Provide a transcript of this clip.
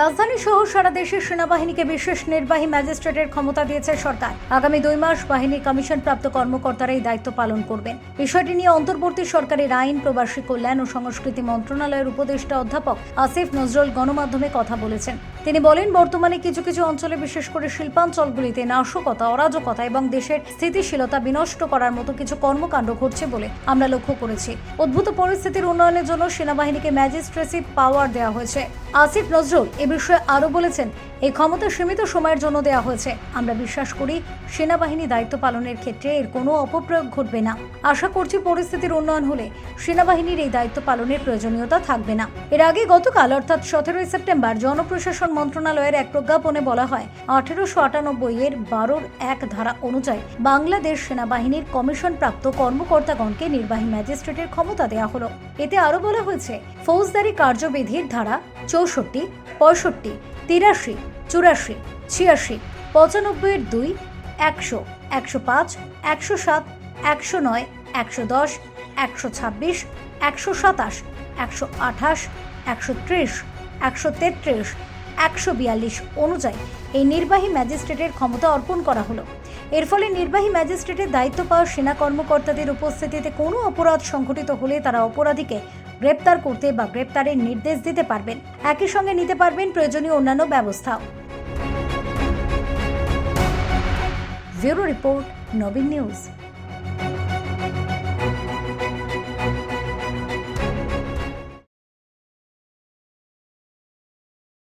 রাজধানী সহ সারা দেশের সেনাবাহিনীকে বিশেষ নির্বাহী ম্যাজিস্ট্রেটের ক্ষমতা দিয়েছে সরকার। আগামী দুই মাস বাহিনী কমিশন প্রাপ্ত কর্মকর্তারা এই দায়িত্ব পালন করবেন। বিষয়টি নিয়ে অন্তর্বর্তী সরকারের আইন, প্রবাসী কল্যাণ ও সংস্কৃতি মন্ত্রণালয়ের উপদেষ্টা অধ্যাপক আসিফ নজরুল গণমাধ্যমে কথা বলেছেন। তিনি বলেন, বর্তমানে কিছু কিছু অঞ্চলে, বিশেষ করে শিল্পাঞ্চলগুলিতে নাশকতা, অরাজকতা এবং দেশের স্থিতিশীলতা বিনষ্ট করার মতো কিছু কর্মকাণ্ড ঘটছে বলে আমরা লক্ষ্য করেছি। উদ্ভূত পরিস্থিতির উন্নয়নের জন্য সেনাবাহিনীকে ম্যাজিস্ট্রেসি পাওয়ার দেওয়া হয়েছে। আসিফ নজরুল এ বিষয়ে আরও বলেছেন, এই ক্ষমতা সীমিত সময়ের জন্য দেওয়া হয়েছে। আমরা বিশ্বাস করি, সেনাবাহিনী দায়িত্ব পালনের ক্ষেত্রে এর কোনো অপপ্রয়োগ ঘটবে না। আশা করছি পরিস্থিতির উন্নয়ন হলে সেনাবাহিনীর এই দায়িত্ব পালনের প্রয়োজনীয়তা থাকবে না। এর আগে গতকাল, অর্থাৎ সতেরোই সেপ্টেম্বর, জনপ্রশাসন মন্ত্রণালয়ের এক প্রজ্ঞাপনে বলা হয়, আঠেরোশো আটানব্বই এর বারোর এক ধারা অনুযায়ী বাংলাদেশ সেনাবাহিনীর কমিশন প্রাপ্ত কর্মকর্তাগণকে নির্বাহী ম্যাজিস্ট্রেটের ক্ষমতা দেওয়া হলো। এতে আরও বলা হয়েছে, ফৌজদারি কার্যবিধির ধারা চৌষট্টি, পঁয়ষট্টি, তিরাশি, চুরাশি, ছিয়াশি পঁচানব্বইয়ের দুই, একশো একশো পাঁচ, একশো সাত, একশো নয়, একশো দশ, একশো ছাব্বিশ, একশো সাতাশ, একশো আঠাশ, একশো ত্রিশ, একশো তেত্রিশ একশো বিয়াল্লিশ অনুযায়ী এই নির্বাহী ম্যাজিস্ট্রেটের ক্ষমতা অর্পণ করা হলো। এর ফলে নির্বাহী ম্যাজিস্ট্রেটের দায়িত্ব পাওয়া সেনা কর্মকর্তাদের উপস্থিতিতে কোনো অপরাধ সংঘটিত হলে তারা অপরাধীকে গ্রেপ্তার করতে বা গ্রেপ্তারের নির্দেশ দিতে পারবেন। একই সঙ্গে নিতে পারবেন প্রয়োজনীয় অন্যান্য ব্যবস্থা ব্যুরো রিপোর্ট, নবীন নিউজ।